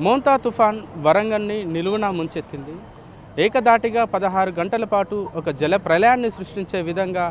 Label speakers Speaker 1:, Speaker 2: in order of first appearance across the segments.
Speaker 1: మోంతా తుఫాన్ వరంగల్ని నిలువున ముంచెత్తింది. ఏకదాటిగా పదహారు గంటల పాటు ఒక జల ప్రళయాన్ని సృష్టించే విధంగా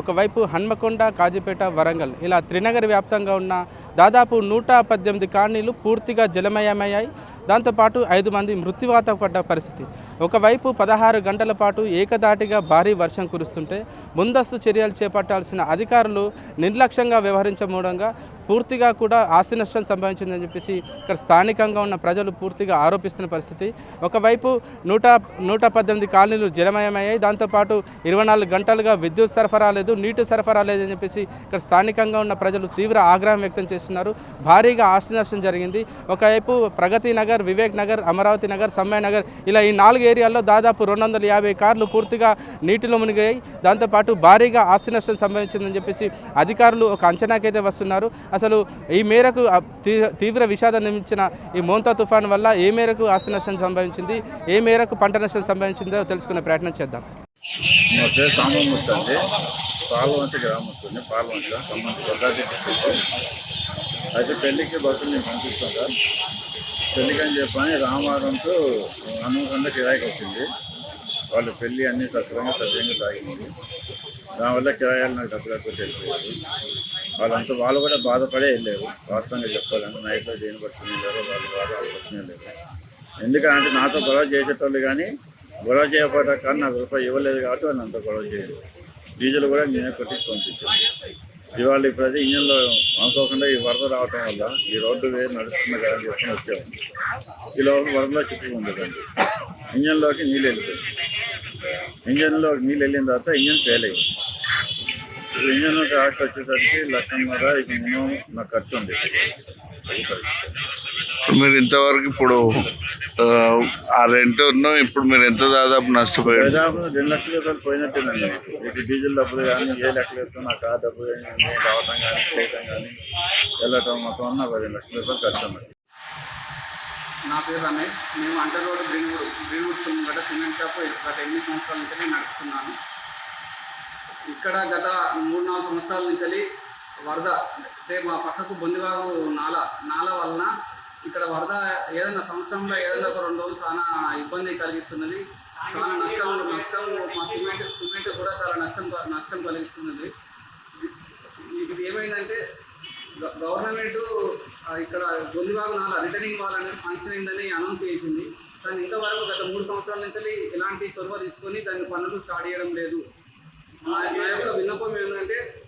Speaker 1: ఒకవైపు హన్మకొండ కాజీపేట వరంగల్. ఇలా త్రినగర్ వ్యాప్తంగా ఉన్న దాదాపు నూట పద్దెనిమిది కాలనీలు పూర్తిగా జలమయమయ్యాయి. దాంతోపాటు ఐదు మంది మృత్యువాత పడ్డ పరిస్థితి. ఒకవైపు పదహారు గంటల పాటు ఏకదాటిగా భారీ వర్షం కురుస్తుంటే ముందస్తు చర్యలు చేపట్టాల్సిన అధికారులు నిర్లక్ష్యంగా వ్యవహరించమూడంగా పూర్తిగా కూడా ఆస్తి నష్టం సంభవించిందని చెప్పేసి ఇక్కడ స్థానికంగా ఉన్న ప్రజలు పూర్తిగా ఆరోపిస్తున్న పరిస్థితి. ఒకవైపు నూట నూట పద్దెనిమిది కాలనీలు జలమయమయ్యాయి. దాంతోపాటు ఇరవై నాలుగు గంటలుగా విద్యుత్ సరఫరా లేదు నీటి సరఫరా లేదని చెప్పేసి ఇక్కడ స్థానికంగా ఉన్న ప్రజలు తీవ్ర ఆగ్రహం వ్యక్తం చేస్తున్నారు. భారీగా ఆస్తి నష్టం జరిగింది. ఒకవైపు ప్రగతి నగర్ వివేక్ నగర్ అమరావతి నగర్ సమ్మయ్య నగర్ ఇలా ఈ నాలుగు ఏరియాల్లో దాదాపు రెండు వందల యాభై కార్లు పూర్తిగా నీటిలో మునిగాయి. దాంతోపాటు భారీగా ఆస్తి నష్టం సంభవించిందని చెప్పేసి అధికారులు ఒక అంచనాకైతే వస్తున్నారు. అసలు ఈ మేరకు తీవ్ర విషాదం నిర్మించిన ఈ మోంతా తుఫాన్ వల్ల ఏ మేరకు ఆస్తి నష్టం సంభవించింది ఏ మేరకు పంట నష్టం సంభవించిందో తెలుసుకునే ప్రయత్నం చేద్దాం.
Speaker 2: మా పేరు సామమూర్తి అండి పాల్వంచ గ్రామస్తుంది పాల్వంచ ఖమ్మం అయితే పెళ్ళికి బస్సులు నేను పంపిస్తాను పెళ్ళికి అని చెప్పని రామవారంతో అనుకుండా కిరాయికి వచ్చింది. వాళ్ళు పెళ్ళి అన్నీ సక్రమంగా సవ్యంగా సాగింది. దానివల్ల కిరాయాలు నాకు డబ్బులు తెలిపారు వాళ్ళంతా వాళ్ళు కూడా బాధపడే వెళ్ళారు. వాస్తవంగా చెప్పాలంటే నైట్లో దేని పట్టుకుని వాళ్ళు బాధ పట్టుకుని ఎందుకంటే నాతో గొడవ చేసేటోళ్ళు కానీ గొడవ చేయకపోతే కానీ నాకు రూపాయి ఇవ్వలేదు కాబట్టి వాళ్ళు అంత గొడవ చేయలేదు డీజిల్ కూడా నేనే కొట్టించి పంపించాను. ఇవాళ ఇప్పుడైతే ఇంజన్లో అనుకోకుండా ఈ వరద రావటం వల్ల ఈ రోడ్డు వేరు నడుస్తుంది కదా అని చెప్పి వచ్చాము. ఈ లోపల వరదలో చిక్కుకు ఉండదండి. ఇంజన్లోకి నీళ్ళు వెళ్ళిపోయింది ఇంజన్లో నీళ్ళు వెళ్ళిన తర్వాత ఇంజన్ ఫెయిల్ అయ్యింది ఇంజన్ కాస్ట్ వచ్చేసరికి లక్షన్నర ఇక మినిమం నాకు ఖర్చు ఉంది
Speaker 3: మీరు ఇంతవరకు ఇప్పుడు ఆ, రెంట్ ఇప్పుడు మీరు ఎంత దాదాపు నష్టపోయారు?
Speaker 2: దాదాపు రెండు లక్షల రూపాయలు పోయినట్టేనండి. ఇటు డీజిల్ డబ్బులు కానీ ఏ లెక్కలు నా కార్ డబ్బులు కానీ రావటం కానీ చేయటం కానీ వెళ్ళటం మొత్తం ఒక రెండు లక్షల రూపాయలు ఖర్చు
Speaker 4: నా పేరు రమేష్. మేము అంటర్ రోడ్ గ్రీన్వుడ్ గ్రీన్వుడ్ గత సిమెంట్ షాప్ గత ఎనిమిది సంవత్సరాల నుంచి నేను నడుపుతున్నాను. ఇక్కడ గత మూడు నాలుగు సంవత్సరాల నుంచి వరద అంటే మా పక్కకు బొందివాగు నాల నాల వలన ఇక్కడ వరద ఏదైనా సంవత్సరంలో ఏదైనా ఒక రెండు రోజులు చాలా ఇబ్బంది కలిగిస్తున్నది. చాలా నష్టం నష్టం మా సిమెంట్ సిమెంట్ కూడా చాలా నష్టం నష్టం కలిగిస్తున్నది. ఇది ఏమైందంటే గ- గవర్నమెంట్ ఇక్కడ గొల్లిబాగు నాల రిటర్నింగ్ వాళ్ళని ఫంక్షన్ అయిందని అనౌన్స్ చేసింది. కానీ ఇంతవరకు గత మూడు సంవత్సరాల నుంచి ఇలాంటి చొరవ తీసుకొని దాని పనులు స్టార్ట్ చేయడం లేదు. మా నా యొక్క విన్నపం ఏంటంటే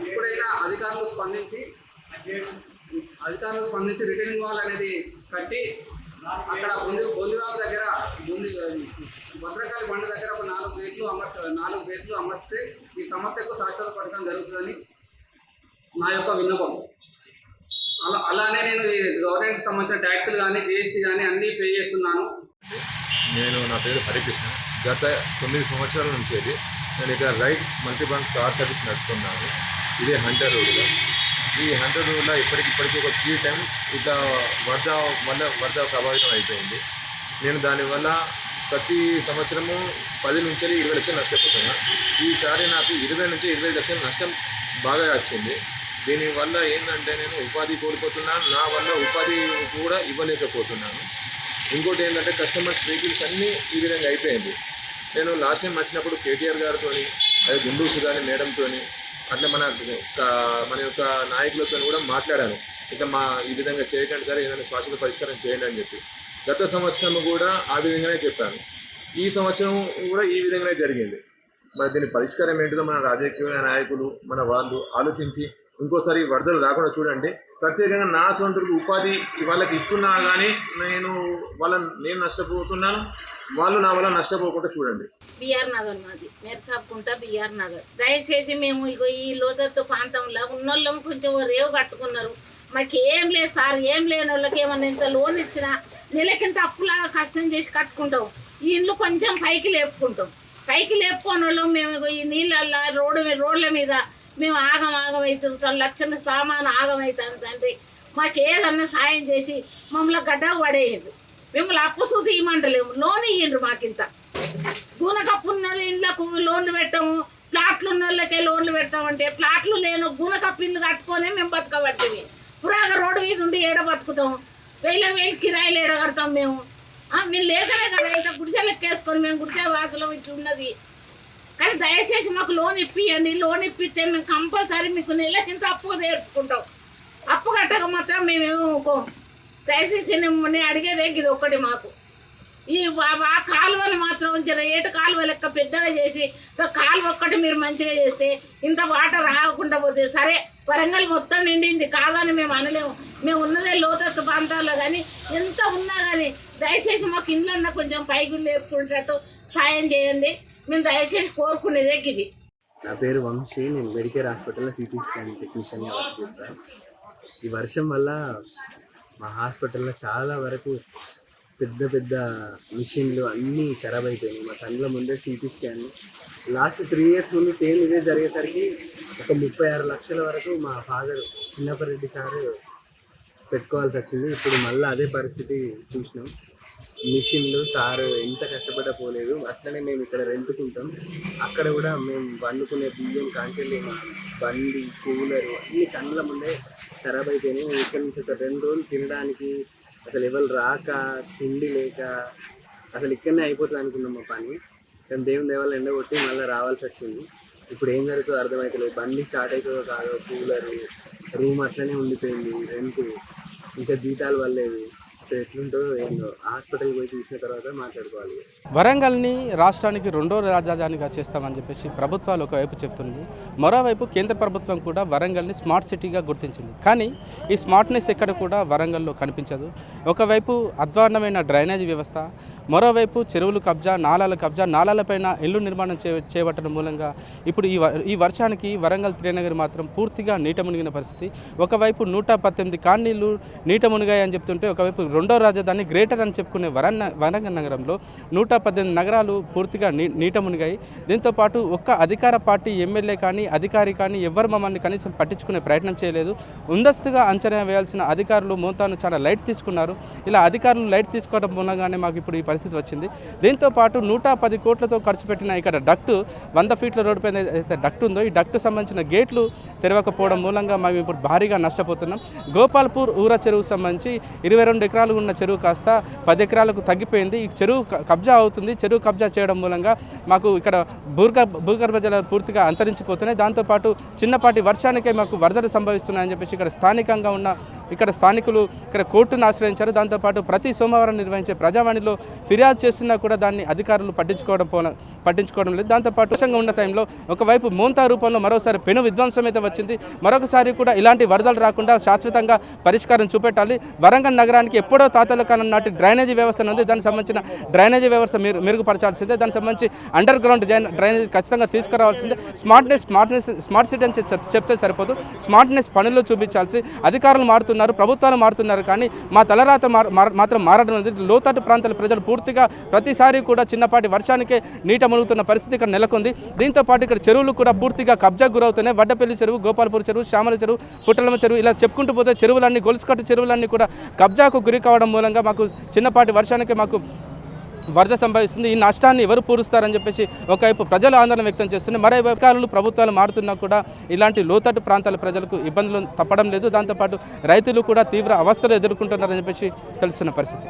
Speaker 4: ఇప్పుడైనా అధికారులు స్పందించి అధికారులు స్పందించి రిటర్నింగ్ వాల్ అనేది కట్టి అక్కడ బొంది బొందివాగు దగ్గర బొంది భద్రకాళి బండ దగ్గర ఒక నాలుగు గేట్లు అమర్చ నాలుగు గేట్లు అమర్చితే ఈ సమస్యకు శాశ్వత పడటం జరుగుతుందని నా యొక్క విన్నపం. అలా అలానే నేను గవర్నమెంట్కి సంబంధించిన ట్యాక్సులు కానీ జిఎస్టీ కానీ అన్నీ పే చేస్తున్నాను.
Speaker 5: నేను నా పేరు హరికృష్ణ. గత తొమ్మిది సంవత్సరాల నుంచి నేను ఇక్కడ రైట్ మల్టీబ్యాంక్ కార్ సర్వీస్ నడుపుతున్నాను. ఇదే హంటర్ రోడ్లో ఈ హంటర్ ఇప్పటికి ఇప్పటికిప్పటికీ ఒక త్రీ టైం ఇట్లా వరద వల్ల వరద ప్రభావితం అయిపోయింది. నేను దానివల్ల ప్రతి సంవత్సరము పది నుంచి ఇరవై లక్షలు నష్టపోతున్నా. ఈసారి నాకు ఇరవై నుంచి ఇరవై లక్షల నష్టం బాగా వచ్చింది. దీనివల్ల ఏంటంటే నేను ఉపాధి కోల్పోతున్నాను నా వల్ల ఉపాధి కూడా ఇవ్వలేకపోతున్నాను. ఇంకోటి ఏంటంటే కస్టమర్స్ వెహికల్స్ అన్నీ ఈ విధంగా అయిపోయింది. నేను లాస్ట్ టైం వచ్చినప్పుడు కేటీఆర్ గారితో అదే గుండూసు కానీ మేడంతో అట్లా మన మన యొక్క నాయకులతో కూడా మాట్లాడాను. ఇక మా ఈ విధంగా చేయకండి సార్ ఏదైనా శాశ్వత పరిష్కారం చేయండి అని చెప్పి. గత సంవత్సరం కూడా ఆ విధంగానే చెప్పాను. ఈ సంవత్సరం కూడా ఈ విధంగానే జరిగింది. మరి దీని పరిష్కారం ఏంటిదో మన రాజకీయ నాయకులు మన వాళ్ళు ఆలోచించి ఇంకోసారి వరదలు రాకుండా చూడండి. ప్రత్యేకంగా నా సొంతకు ఉపాధి వాళ్ళకి ఇస్తున్నా కానీ నేను వాళ్ళ నేను నష్టపోతున్నాను. వాళ్ళు నా వల్ల నష్టపోకుండా చూడండి.
Speaker 6: బిఆర్ నగర్ మాది. మెరసాపుకుంటా బిఆర్ నగర్. దయచేసి మేము ఇగో ఈ లోతత్తు ప్రాంతంలో ఉన్నోళ్ళం కొంచెం రేవు కట్టుకున్నారు. మాకు ఏం లేదు సార్ ఏం లేని వాళ్ళకి ఏమన్నా ఇంత లోన్ ఇచ్చినా నెలకింత అప్పులాగా కష్టం చేసి కట్టుకుంటాం. ఈ ఇల్లు కొంచెం పైకి లేపుకుంటాం. పైకి లేపుకోని వాళ్ళం మేము ఇగో ఈ నీళ్ళల్లో రోడ్డు మీద రోడ్ల మీద మేము ఆగం ఆగం అవుతుంటాం లక్షల సామాను ఆగం అవుతుంది తండ్రి. మాకు ఏదన్నా సాయం చేసి మమ్మల్ని గడ్డకు పడేయదు మిమ్మల్ని అప్పు సూతి ఇవ్వమంటలేము లోన్ ఇయ్యండ్రు మాకింత. గుణకప్పు ఉన్న ఇళ్ళకు లోన్లు పెట్టాము ప్లాట్లు ఉన్న వాళ్ళకే లోన్లు పెడతామంటే ప్లాట్లు లేను గుణకప్పు ఇల్లు కట్టుకొని మేము బతకబడుతుంది పురాగ రోడ్డు మీద ఉండి ఏడ బతుకుతాం? వేల వేలు కిరాయిలు ఏడ కడతాం మేము? మీరు మేము లేకనే కదా ఇట్లా గుడిసెలకు వేసుకొని మేము గుడిసె వాసలం ఇట్లా ఉన్నది. కానీ దయచేసి మాకు లోన్ ఇప్పియండి. లోన్ ఇప్పిస్తే మేము కంపల్సరీ మీకు నెలకింత అప్పు నేర్చుకుంటాం అప్పు కట్టక మాత్రం మేము ఏమో దయచేసి నేను అడిగేదే ఇది ఒక్కటి మాకు. ఈ ఆ కాలువలు మాత్రం జర ఏటు కాలువ లెక్క పెద్దగా చేసి కాలువ ఒక్కటి మీరు మంచిగా చేస్తే ఇంత వాటర్ రాకుండా పోతే సరే వరంగల్ మొత్తం నిండింది కాదని మేము అనలేము. మేము ఉన్నదే లోతత్తు ప్రాంతాల్లో కానీ ఎంత ఉన్నా కానీ దయచేసి మాకు ఇండ్లన్నా కొంచెం పైకి లేపుకునేటట్టు సాయం చేయండి. మేము దయచేసి కోరుకునేదే ఇది.
Speaker 7: నా పేరు వంశీ నేను మెడికేర్ హాస్పిటల్లో సిటీ స్కాన్ టెక్నీషియన్గా వర్క్ చేస్తాను. ఈ వర్షం వల్ల మా హాస్పిటల్లో చాలా వరకు పెద్ద పెద్ద మిషన్లు అన్నీ ఖరాబ్ అయిపోయినాయి. మా కళ్ళ ముందే CT scan last three years ముందు సేమ్ ఇదే జరిగేసరికి ఒక ముప్పై ఆరు లక్షల వరకు మా ఫాదర్ చిన్నపరెడ్డి సార్ పెట్టుకోవాల్సి వచ్చింది. ఇప్పుడు మళ్ళీ అదే పరిస్థితి చూసినాం. మిషన్లు సారు ఎంత కష్టపడ్డా పోలేదు అట్లనే మేము ఇక్కడ రెంటుకుంటాం. అక్కడ కూడా మేము వండుకునే బియ్యం కాంచెల్లి బండి కూలరు అన్ని కళ్ళ ముందే ఖరాబ్ అయిపోయినాయి ఇక్కడ నుంచి ఒక రెండు రోజులు తినడానికి అసలు ఎవరు రాక తిండి లేక అసలు ఇక్కడనే అయిపోతుంది అనుకున్నాం మా పని. కానీ దేవుని దేవాలు ఎండగొట్టి మళ్ళీ రావాల్సి వచ్చింది. ఇప్పుడు ఏం జరుగుతుందో అర్థమవుతలేదు బండి స్టార్ట్ అవుతుందో కాదో కూలరు రూమ్ అట్లనే ఉండిపోయింది రెంట్. ఇంకా జీతాలు వల్లేదు అసలు ఎట్లుంటుందో ఏందో. హాస్పిటల్కి పోయి చూసిన తర్వాత మాట్లాడుకోవాలి.
Speaker 1: వరంగల్ని రాష్ట్రానికి రెండో రాజధానిగా చేస్తామని చెప్పేసి ప్రభుత్వాలు ఒకవైపు చెప్తుంది. మరోవైపు కేంద్ర ప్రభుత్వం కూడా వరంగల్ని స్మార్ట్ సిటీగా గుర్తించింది. కానీ ఈ స్మార్ట్నెస్ ఎక్కడ కూడా వరంగల్లో కనిపించదు. ఒకవైపు అధ్వాన్నమైన డ్రైనేజ్ వ్యవస్థ మరోవైపు చెరువులు కబ్జా నాలాల కబ్జా నాలాలపైన ఇల్లు నిర్మాణం చే చేపట్టడం మూలంగా ఇప్పుడు ఈ వ- ఈ వర్షానికి వరంగల్ త్రినగర్ మాత్రం పూర్తిగా నీట మునిగిన పరిస్థితి. ఒకవైపు నూట పద్దెనిమిది కాలనీలు నీట మునిగాయని చెప్తుంటే ఒకవైపు రెండో రాజధాని గ్రేటర్ అని చెప్పుకునే వరన్న వరంగల్ నగరంలో నూట పద్దెనిమిది నగరాలు పూర్తిగా నీ నీట మునిగాయి. దీంతోపాటు ఒక్క అధికార పార్టీ ఎమ్మెల్యే కానీ అధికారి కానీ ఎవరు మమ్మల్ని కనీసం పట్టించుకునే ప్రయత్నం చేయలేదు. ముందస్తుగా అంచనా వేయాల్సిన అధికారులు మోతాను చాలా లైట్ తీసుకున్నారు. ఇలా అధికారులు లైట్ తీసుకోవడం మూలంగానే మాకు ఇప్పుడు ఈ పరిస్థితి వచ్చింది. దీంతో పాటు నూట పది కోట్లతో ఖర్చు పెట్టిన ఇక్కడ డక్టు వంద ఫీట్ల రోడ్డు పైన అయితే డక్ట్ ఉందో ఈ డక్టు సంబంధించిన గేట్లు తెరవకపోవడం మూలంగా మేము ఇప్పుడు భారీగా నష్టపోతున్నాం. గోపాల్పూర్ ఊర చెరువు సంబంధించి ఇరవై రెండు ఎకరాలు ఉన్న చెరువు కాస్త పది ఎకరాలకు తగ్గిపోయింది. ఈ చెరువు కబ్జా అవుతుంది. చెరువు కబ్జా చేయడం మూలంగా మాకు ఇక్కడ భూగర్భ భూగర్భ జలాలు పూర్తిగా అంతరించిపోతున్నాయి. దాంతోపాటు చిన్నపాటి వర్షానికే మాకు వరదలు సంభవిస్తున్నాయని చెప్పేసి ఇక్కడ స్థానికంగా ఉన్న ఇక్కడ స్థానికులు ఇక్కడ కోర్టును ఆశ్రయించారు. దాంతోపాటు ప్రతి సోమవారం నిర్వహించే ప్రజావాణిలో ఫిర్యాదు చేస్తున్నా కూడా దాన్ని అధికారులు పట్టించుకోవడం పోన పట్టించుకోవడం లేదు. దాంతోపాటు వర్షంగా ఉన్న టైంలో ఒకవైపు మోంతా రూపంలో మరోసారి పెను విధ్వంసం అయితే వచ్చింది. మరొకసారి కూడా ఇలాంటి వరదలు రాకుండా శాశ్వతంగా పరిష్కారం చూపెట్టాలి. వరంగల్ నగరానికి ఎప్పుడో తాతల కాలం నాటి డ్రైనేజీ వ్యవస్థ ఉంది దానికి సంబంధించిన డ్రైనేజీ వ్యవస్థ మెరు మెరుగుపరచాల్సిందే. దానికి సంబంధించి అండర్ గ్రౌండ్ డ్రైనేజ్ ఖచ్చితంగా తీసుకురావాల్సిందే. స్మార్ట్నెస్ స్మార్ట్నెస్ స్మార్ట్ సిటీ అని చెప్- చెప్తే సరిపోదు. స్మార్ట్నెస్ పనుల్లో చూపించాల్సి అధికారులు మారుతున్నారు ప్రభుత్వాలు మారుతున్నారు కానీ మా తలరాత మాత్రం మారడం లేదు లోతట్టు ప్రాంతాల ప్రజలు పూర్తిగా ప్రతిసారి కూడా చిన్నపాటి వర్షానికే నీట మునుగుతున్న పరిస్థితి ఇక్కడ నెలకొంది. దీంతో పాటు ఇక్కడ చెరువులు కూడా పూర్తిగా కబ్జా గురవుతున్నాయి. వడ్డపల్లి చెరువు గోపాలపూర్ చెరువు శ్యామల చెరువు పుట్టలమ్మ చెరువు ఇలా చెప్పుకుంటూ పోతే చెరువులన్నీ గొలుసుకట్టు చెరువులన్నీ కూడా కబ్జాకు గురి కావడం మూలంగా మాకు చిన్నపాటి వర్షానికి మాకు వరద సంభవిస్తుంది ఈ నష్టాన్ని ఎవరు పూరుస్తారని చెప్పేసి ఒకవైపు ప్రజలు ఆందోళన వ్యక్తం చేస్తున్నారు మరోవైపు అధికారులు ప్రభుత్వాలు మారుతున్నా కూడా ఇలాంటి లోతట్టు ప్రాంతాల ప్రజలకు ఇబ్బందులు తప్పడం లేదు. దాంతోపాటు రైతులు కూడా తీవ్ర అవస్థలు ఎదుర్కొంటున్నారని చెప్పేసి తెలుస్తున్న పరిస్థితి.